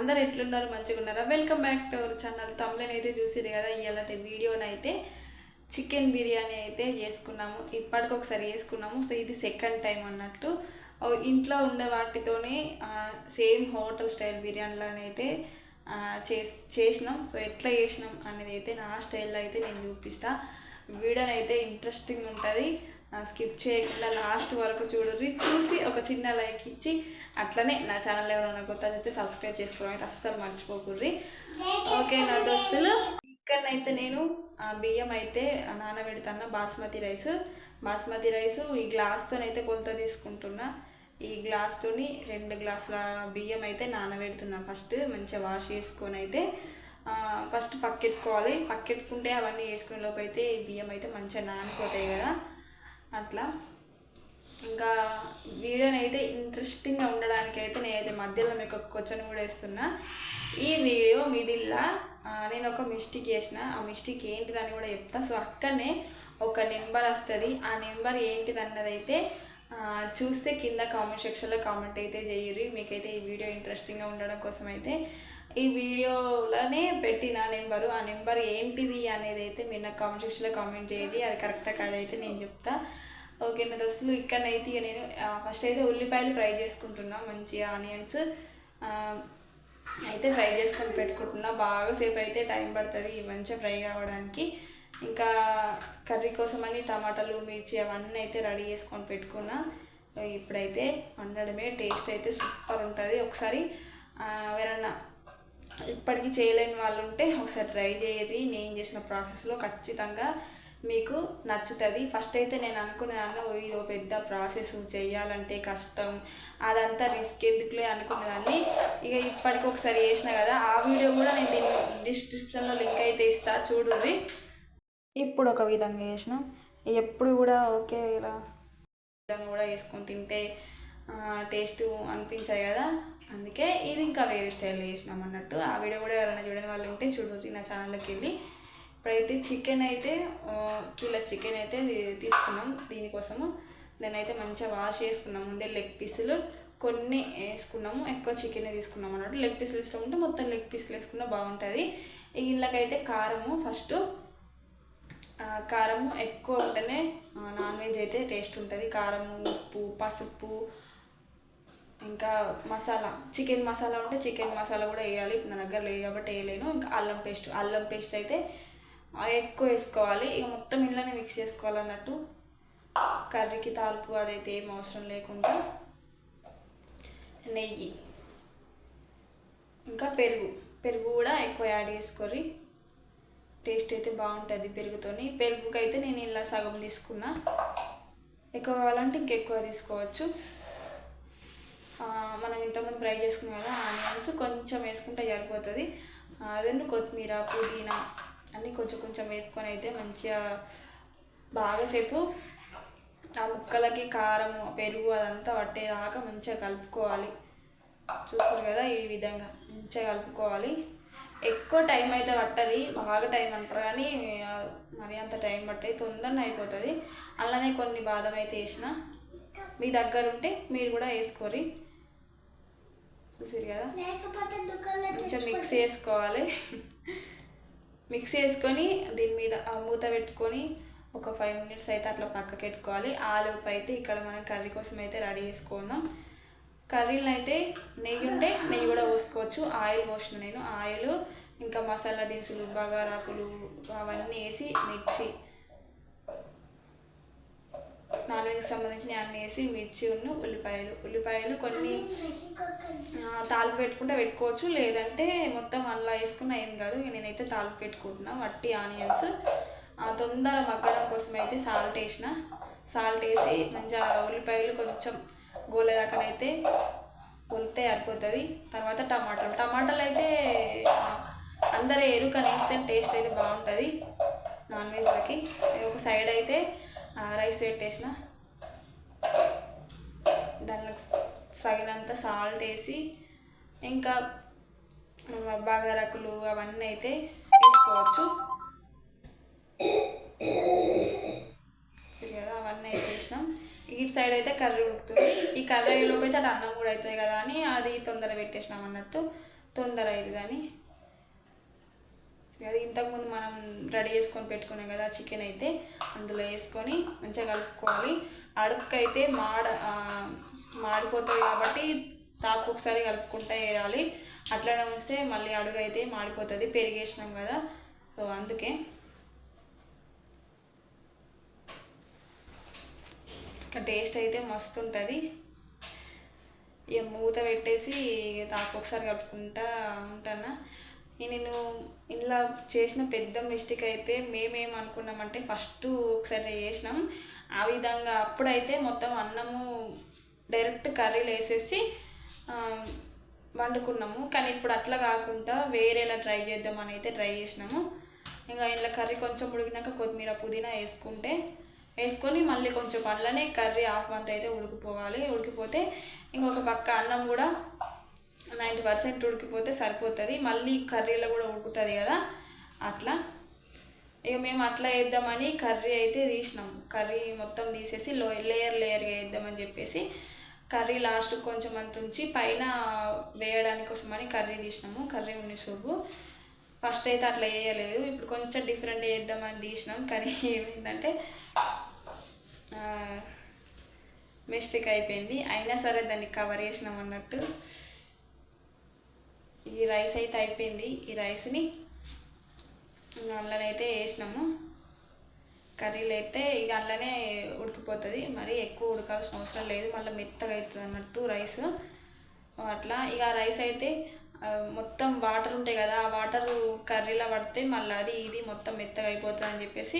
అందరు ఎట్లున్నారు? మంచిగా ఉన్నారా welcome back to our channel తమ్ములని అయితే చూసిరు కదా ఇలాంటి వీడియోని అయితే చికెన్ బిర్యానీ అయితే చేసుకున్నాము. ఇప్పటికి ఒకసారి చేసుకున్నాము. సో ఇది సెకండ్ టైం అన్నట్టు. ఇంట్లో ఉండే వాటితోనే సేమ్ హోటల్ స్టైల్ బిర్యానీలోనైతే అయితే చేసినాం. సో ఎట్లా చేసినాం అనేది అయితే నా స్టైల్లో అయితే నేను చూపిస్తా. వీడియోని అయితే ఇంట్రెస్టింగ్ ఉంటుంది. స్కిప్ చేయకుండా లాస్ట్ వరకు చూడరి చూసి ఒక చిన్న లైక్ ఇచ్చి అట్లనే నా ఛానల్ ఎవరైనా కొత్త చేస్తే సబ్స్క్రైబ్ చేసుకోవడం అయితే అస్సలు మర్చిపోకుర్రి. ఓకే నా దోస్తులు. ఇక్కడనైతే నేను ఆ, బియ్యం అయితే నానబెడతాను బాస్మతి రైస్ బాస్మతి రైస్ ఈ గ్లాస్తోనైతే కొలత తీసుకుంటున్నా. ఈ గ్లాస్తోని రెండు గ్లాసుల బియ్యం అయితే నానబెడుతున్నా ఫస్ట్ మంచిగా వాష్ చేసుకొని అయితే. ఫస్ట్ పక్కెట్టుకోవాలి. పక్కెట్టుకుంటే అవన్నీ వేసుకునే లోపు అయితే ఈ బియ్యం అయితే మంచిగా నానిపోతాయి కదా. అట్లా. ఇంకా వీడియోని అయితే ఇంట్రెస్టింగ్గా ఉండడానికి అయితే నేనైతే మధ్యలో మీకు ఒక క్వశ్చన్ కూడా వేస్తున్నా. ఈ వీడియో మిడిల్లో నేను ఒక మిస్టేక్ చేసిన. ఆ మిస్టేక్ ఏంటిదని కూడా చెప్తా. సో అక్కడనే ఒక నెంబర్ వస్తుంది. ఆ నెంబర్ ఏంటిది చూస్తే కింద కామెంట్ సెక్షన్లో కామెంట్ అయితే చేయరు మీకైతే ఈ వీడియో ఇంట్రెస్టింగ్గా ఉండడం కోసం అయితే ఈ వీడియోలోనే పెట్టిన నెంబరు. ఆ నెంబర్ ఏంటిది అనేది అయితే మీరు నాకు కామెంట్ సెక్షన్లో కామెంట్ చేయండి. అది కరెక్టా కాదైతే నేను చెప్తా. ఓకే నా దోస్తులు ఇక్కడనైతే ఇక నేను ఫస్ట్ అయితే ఉల్లిపాయలు ఫ్రై చేసుకుంటున్నా. మంచిగా ఆనియన్స్ అయితే ఫ్రై చేసుకొని పెట్టుకుంటున్నా. బాగా సేపు అయితే టైం పడుతుంది మంచిగా ఫ్రై కావడానికి. ఇంకా కర్రీ కోసం అని టమాటాలు మిర్చి అవన్నీ అయితే రెడీ చేసుకొని పెట్టుకున్నా. ఇప్పుడైతే వండడమే. టేస్ట్ అయితే సూపర్ ఉంటుంది. ఒకసారి ఎవరన్నా ఇప్పటికీ చేయలేని వాళ్ళు ఉంటే ఒకసారి ట్రై చేయరి. నేను చేసిన ప్రాసెస్లో ఖచ్చితంగా మీకు నచ్చుతుంది. ఫస్ట్ అయితే నేను అనుకునేదాన్ని "ఓ, ఇది ఓ పెద్ద ప్రాసెస్ చేయాలంటే కష్టం. అదంతా రిస్క్ ఎందుకులే అనుకునేదాన్ని ఇక ఇప్పటికి ఒకసారి చేసిన కదా ఆ వీడియో కూడా నేను దీని డిస్క్రిప్షన్లో లింక్ అయితే ఇస్తా చూడుర్రి. ఇప్పుడు ఒక విధంగా చేసిన. ఎప్పుడు కూడా ఓకే ఇలా. విధంగా కూడా వేసుకొని తింటే టేస్ట్ అనిపించాయి కదా. అందుకే ఇది ఇంకా వేరే స్టైల్ చేసినాం అన్నట్టు. ఆ వీడియో కూడా ఎవరైనా చూడని వాళ్ళు ఉంటే చూడవచ్చు నా ఛానల్లోకి వెళ్ళి. ఇప్పుడైతే చికెన్ అయితే కిలో చికెన్ అయితే తీసుకున్నాం దీనికోసము. దాన్ని అయితే మంచిగా వాష్ చేసుకున్నాం. ముందే లెగ్ పీసులు కొన్ని వేసుకున్నాము. ఎక్కువ చికెన్ తీసుకున్నాం అన్నట్టు. లెగ్ పీసులు ఇష్టం ఉంటే మొత్తం లెగ్ పీసులు వేసుకున్నా బాగుంటుంది. ఇళ్ళకైతే కారము ఫస్ట్. కారము ఎక్కువ ఉంటేనే నాన్ వెజ్ అయితే టేస్ట్ ఉంటుంది. కారము ఉప్పు పసుపు ఇంకా మసాలా చికెన్ మసాలా ఉంటే చికెన్ మసాలా కూడా వేయాలి. ఇప్పుడు నా దగ్గర లేదు కాబట్టి వేయలేను. ఇంకా అల్లం పేస్ట్ అల్లం పేస్ట్ అయితే ఎక్కువ వేసుకోవాలి. ఇక మొత్తం ఇంట్లోనే మిక్స్ చేసుకోవాలన్నట్టు. కర్రీకి తాలుపు అదైతే ఏం అవసరం లేకుండా నెయ్యి ఇంకా పెరుగు. పెరుగు కూడా ఎక్కువ యాడ్ చేసుకొని టేస్ట్ అయితే బాగుంటుంది పెరుగుతోని. పెరుగుకైతే నేను ఇలా సగం తీసుకున్నా. ఎక్కువ కావాలంటే ఇంకెక్కువ తీసుకోవచ్చు. మనం ఇంతకుముందు ఫ్రై చేసుకున్నాం కదా ఆనియన్స్ కొంచెం వేసుకుంటే సరిపోతుంది. అదే కొత్తిమీర పుదీనా అన్నీ కొంచెం కొంచెం వేసుకొని అయితే మంచిగా బాగాసేపు ఆ ముక్కలకి కారం పెరుగు అదంతా పట్టేదాకా మంచిగా కలుపుకోవాలి. చూస్తారు కదా ఈ విధంగా మంచిగా కలుపుకోవాలి. ఎక్కువ టైం అయితే పట్టది బాగా టైం అంటారు కానీ మరి అంత టైం పట్టే తొందరనే అయిపోతుంది. అలానే కొన్ని బాదం అయితే వేసిన. మీ దగ్గర ఉంటే మీరు కూడా వేసుకోరి చూసారు కదా? కొంచెం మిక్స్ చేసుకోవాలి. మిక్స్ చేసుకొని దీని మీద మూత పెట్టుకొని ఒక ఫైవ్ మినిట్స్ అయితే అట్లా పక్కకి పెట్టుకోవాలి. ఆలోపు అయితే ఇక్కడ మనం కర్రీ కోసం అయితే రెడీ చేసుకుందాం. కర్రీలు అయితే నెయ్యి ఉంటే నెయ్యి కూడా పోసుకోవచ్చు. ఆయిల్ పోసిన నేను ఆయిల్ ఇంకా మసాలా దినుసులు బగారాకులు అవన్నీ వేసి మిర్చి దానికి సంబంధించిన అన్నీ వేసి మిర్చి ఉన్న ఉల్లిపాయలు. ఉల్లిపాయలు కొన్ని తాలిపు పెట్టుకుంటే పెట్టుకోవచ్చు. లేదంటే మొత్తం అలా వేసుకున్న ఏం కాదు. నేనైతే తాలిపు పెట్టుకుంటున్నా. వట్టి ఆనియన్స్. తొందర మగ్గడం కోసం అయితే సాల్ట్ వేసిన. సాల్ట్ వేసి మంచిగా ఉల్లిపాయలు కొంచెం గోలేదాకనైతే ఉలితే అయిపోతుంది తర్వాత టమాటాలు. టమాటాలు అయితే అందరూ ఎరుక వేస్తే టేస్ట్ అయితే బాగుంటుంది. నాన్ వెజ్లకి ఒక సైడ్ అయితే రైస్ పెట్టేసిన. సగినంత సాల్ట్ వేసి ఇంకా బగారకులు అవన్నీ అయితే వేసుకోవచ్చు. కదా అవన్నీ అయితే వేసినాం. ఇటు సైడ్ అయితే కర్రీ ఉడుకుతుంది. ఈ కర్రీలోకి అయితే అటు అన్నం కూడా అవుతుంది కదా అని అది తొందర పెట్టేసినాం అన్నట్టు. తొందర అవుతుందని అది ఇంతకుముందు మనం రెడీ చేసుకొని పెట్టుకున్నాం కదా చికెన్ అయితే అందులో వేసుకొని మంచిగా కలుపుకోవాలి. అడుపుకైతే మాడ మాడిపోతాయి మాడిపోతుంది కాబట్టి తాకు ఒకసారి కలుపుకుంటూ వేయాలి అట్లనే ఉంచితే మళ్ళీ అడుగు అయితే మాడిపోతుంది. పెరిగేసినాం కదా. సో అందుకే. ఇంకా టేస్ట్ అయితే మస్తు ఉంటుంది. ఇక మూత పెట్టేసి తాకు ఒకసారి కలుపుకుంటా ఉంటాను. నేను ఇలా చేసిన పెద్ద మిస్టేక్ అయితే మేమేం అనుకున్నామంటే ఫస్ట్ ఒకసారి చేసినాం. ఆ విధంగా అప్పుడైతే మొత్తం అన్నము డైరెక్ట్ కర్రీలు వేసేసి వండుకున్నాము. కానీ ఇప్పుడు అట్లా కాకుండా వేరేలా ట్రై చేద్దామని అయితే ట్రై చేసినాము. ఇంకా ఇంట్లో కర్రీ కొంచెం ఉడికినాక కొత్తిమీర పుదీనా వేసుకుంటే వేసుకొని మళ్ళీ కొంచెం అట్లనే కర్రీ హాఫ్ మంత్ అయితే ఉడికిపోవాలి. ఉడికిపోతే ఇంకొక పక్క అన్నం కూడా నైంటీ పర్సెంట్ ఉడికిపోతే సరిపోతుంది. మళ్ళీ కర్రీలో కూడా ఉడుకుతుంది కదా. అట్లా. ఇక మేము అట్లా వేద్దామని కర్రీ అయితే తీసినాం కర్రీ మొత్తం తీసేసి లో లేయర్ లేయర్గా వేద్దామని చెప్పేసి కర్రీ లాస్ట్ కొంచెం అంత ఉంచి పైన వేయడానికి కోసమని కర్రీ తీసినాము కర్రీ ఉన్ని సోపు ఫస్ట్ అయితే అట్లా వేయలేదు ఇప్పుడు కొంచెం డిఫరెంట్ వేద్దామని తీసినాం కానీ ఏమైందంటే మిస్టేక్ అయిపోయింది. అయినా సరే దాన్ని కవర్ చేసినాం అన్నట్టు. ఈ రైస్ అయితే అయిపోయింది. ఈ రైస్ని అయితే వేసినాము. కర్రీలు అయితే ఇక అందులోనే ఉడికిపోతుంది. మరి ఎక్కువ ఉడకాల్సిన అవసరం లేదు. మళ్ళీ మెత్తగా అవుతుంది అన్నట్టు రైస్. అట్లా ఇక రైస్ అయితే మొత్తం వాటర్ ఉంటాయి కదా ఆ వాటర్ కర్రీలో పడితే మళ్ళీ అది ఇది మొత్తం మెత్తగా అయిపోతుంది అని చెప్పేసి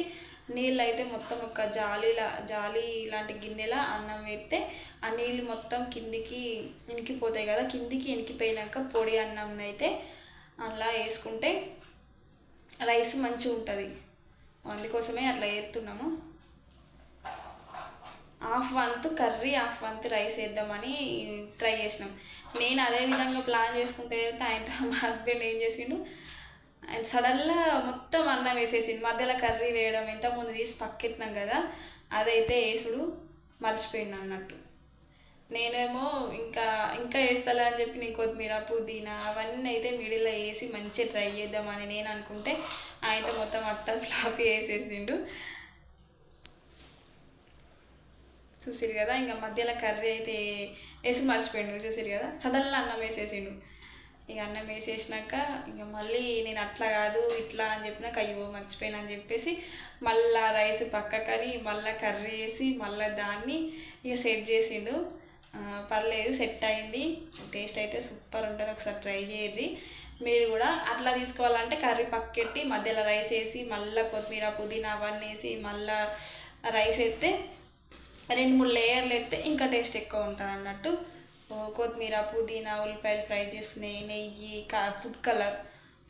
నీళ్ళు అయితే మొత్తం ఒక జాలీలా జాలి ఇలాంటి గిన్నెలా అన్నం వేస్తే ఆ నీళ్ళు మొత్తం కిందికి ఇనికిపోతాయి కదా కిందికి ఇనికిపోయినాక పొడి అన్నం అయితే అలా వేసుకుంటే రైస్ మంచిగా ఉంటుంది అందుకోసమే అట్లా వేస్తున్నాము హాఫ్ వంత్ కర్రీ హాఫ్ వంత్ రైస్ వేద్దామని ట్రై చేసినాం. నేను అదే విధంగా ప్లాన్ చేసుకుంటే వెళ్తే ఆయనతో మా హస్బెండ్ ఏం చేసిండు ఆయన సడన్గా మొత్తం అన్నం వేసేసిండు. మధ్యలో కర్రీ వేయడం ఇంతకుముందు తీసి పక్కెట్టినాం కదా అదైతే వేసుడు మర్చిపోయిండు అన్నట్టు. నేనేమో ఇంకా ఇంకా వేస్తాలే అని చెప్పి నేను కొత్తిమీర పుదీనా అవన్నీ అయితే మిడిల్లో వేసి మంచిగా ట్రై చేద్దామని నేను అనుకుంటే ఆయన మొత్తం అట్టలు ఫ్లాప్ వేసేసిండు చూసిరు కదా ఇంకా మధ్యలో కర్రీ అయితే వేసి మర్చిపోయిండు చూసిరు కదా? సడన్గా అన్నం వేసేసిండు. ఇక అన్నం వేసేసినాక ఇక మళ్ళీ నేను అట్లా కాదు ఇట్లా అని చెప్పినాక అయ్యో మర్చిపోయినా అని చెప్పేసి మళ్ళా రైస్ పక్కకని మళ్ళీ కర్రీ వేసి మళ్ళీ దాన్ని ఇక సెట్ చేసిండు. పర్లేదు సెట్ అయింది. టేస్ట్ అయితే సూపర్ ఉంటుంది. ఒకసారి ట్రై చేయర్రి మీరు కూడా అట్లా తీసుకోవాలంటే కర్రీ పక్కెట్టి మధ్యలో రైస్ వేసి మళ్ళీ కొత్తిమీర పుదీనా అవన్నీ వేసి మళ్ళీ రైస్ వేస్తే రెండు మూడు లేయర్లు వేస్తే ఇంకా టేస్ట్ ఎక్కువ ఉంటుంది అన్నట్టు. కొత్తిమీర పుదీనా ఉల్లిపాయలు ఫ్రై చేసుకునే నెయ్యి కా ఫుడ్ కలర్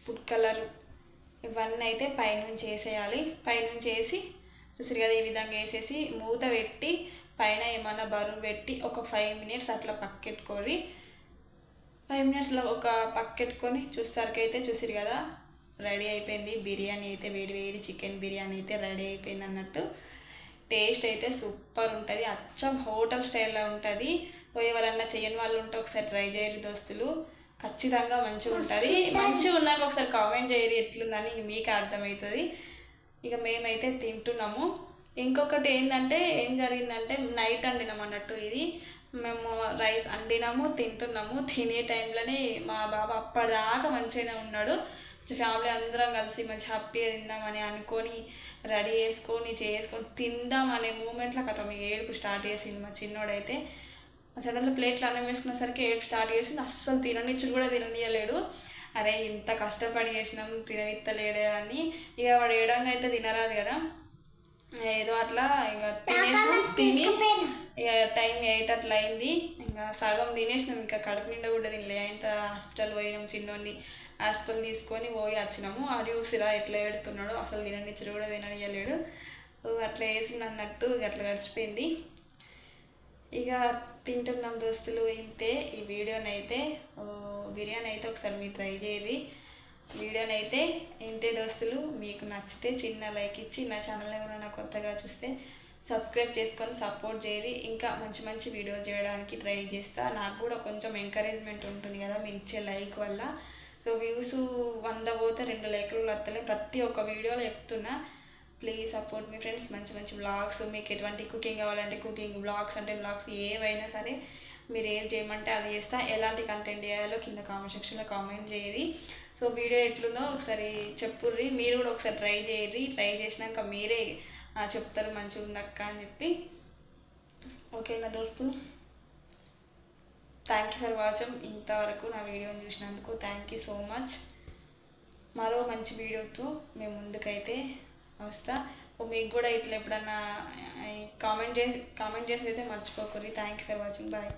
ఫుడ్ కలర్ ఇవన్నీ అయితే పైనుంచి వేసేయాలి. పైనుంచి వేసి చూసారు కదా ఈ విధంగా వేసేసి మూత పెట్టి పైన ఏమన్నా బరువు పెట్టి ఒక ఫైవ్ మినిట్స్ అట్లా పక్కెట్టుకోరి ఫైవ్ మినిట్స్లో ఒక పక్కెట్టుకొని చూసేసరికి చూసిరు కదా రెడీ అయిపోయింది బిర్యానీ అయితే వేడి వేడి చికెన్ బిర్యానీ అయితే రెడీ అయిపోయింది అన్నట్టు. టేస్ట్ అయితే సూపర్ ఉంటుంది అచ్చం హోటల్ స్టైల్లో ఉంటుంది. ఎవరన్నా చేయని వాళ్ళు ఉంటే ఒకసారి ట్రై చేయరు దోస్తులు. ఖచ్చితంగా మంచిగా ఉంటుంది. మంచిగా ఉన్నాక ఒకసారి కామెంట్ చేయరు ఎట్లుందని ఇంక మీకు అర్థమవుతుంది. ఇక మేమైతే తింటున్నాము. ఇంకొకటి ఏంటంటే ఏం జరిగిందంటే నైట్ వండినాం అన్నట్టు ఇది. మేము రైస్ వండినాము తింటున్నాము. తినే టైంలోనే మా బాబా అప్పటిదాకా మంచిగానే ఉన్నాడు. ఫ్యామిలీ అందరం కలిసి మంచి హ్యాపీగా తిందామని అనుకొని రెడీ చేసుకొని చేసుకొని తిందాం అనే మూమెంట్లో కథ. మీకు ఏడుపు స్టార్ట్ చేసింది మా చిన్నోడైతే. సడన్గా ప్లేట్లు అన్నం వేసుకునేసరికి ఏడుపు స్టార్ట్ చేసి అస్సలు తిననిచ్చుడు కూడా తిననీయలేడు అరే ఇంత కష్టపడి చేసినాం తిననిత్తలేడే అని. ఇక వాడు ఏడంగా అయితే తినరాదు కదా. ఏదో అట్లా ఇక తినేసి తిని ఇక టైం ఎయిట్ అట్లా అయింది. ఇంకా సగం తినేసినాం. ఇంకా కడుపు నిండా కూడా తినలే. ఇంత హాస్పిటల్ పోయినాం చిన్నోడిని హాస్పిటల్ తీసుకొని పోయి వచ్చినాము. ఆ చూసిరా ఎట్లా ఏడుతున్నాడు అసలు తిననిచ్చుడు కూడా తిననియలేడు అట్లా వేసింది అన్నట్టు ఇక అట్లా గడిచిపోయింది. ఇక తింటున్నాం దోస్తులు. ఇంతే. ఈ వీడియోనైతే బిర్యానీ అయితే ఒకసారి మీరు ట్రై చేయరి వీడియోనైతే ఇంతే దోస్తులు. మీకు నచ్చితే చిన్న లైక్ ఇచ్చి నా ఛానల్ ఎవరైనా కొత్తగా చూస్తే సబ్స్క్రైబ్ చేసుకొని సపోర్ట్ చేయరి ఇంకా మంచి మంచి వీడియోస్ చేయడానికి ట్రై చేస్తా. నాకు కూడా కొంచెం ఎంకరేజ్మెంట్ ఉంటుంది కదా మీరు ఇచ్చే లైక్ వల్ల. సో వ్యూస్ వంద పోతే రెండు లైక్లు వస్తలే. ప్రతి ఒక్క వీడియోలో చెప్తున్నా. ప్లీజ్ సపోర్ట్ మీ ఫ్రెండ్స్ మంచి మంచి బ్లాగ్స్ మీకు ఎటువంటి కుకింగ్ కావాలంటే కుకింగ్ బ్లాగ్స్ అంటే బ్లాగ్స్ ఏవైనా సరే మీరు ఏది చేయమంటే అది చేస్తా. ఎలాంటి కంటెంట్ చేయాలో కింద కామెంట్ సెక్షన్లో కామెంట్ చేయరి సో వీడియో ఎట్లుందో ఒకసారి చెప్పుర్రి. మీరు కూడా ఒకసారి ట్రై చేయర్రి ట్రై చేసినాక మీరే చెప్తారు మంచిగా ఉందక్క అని చెప్పి. ఓకేనా దోస్తులు థ్యాంక్ యూ ఫర్ వాచింగ్ ఇంతవరకు నా వీడియోని చూసినందుకు థ్యాంక్ యూ సో మచ్ మరో మంచి వీడియోతో మేము ముందుకైతే వస్తా. మీకు కూడా ఇట్లా ఎప్పుడన్నా కామెంట్ చేసి కామెంట్ చేసి అయితే మర్చిపోకూరి thank you for watching bye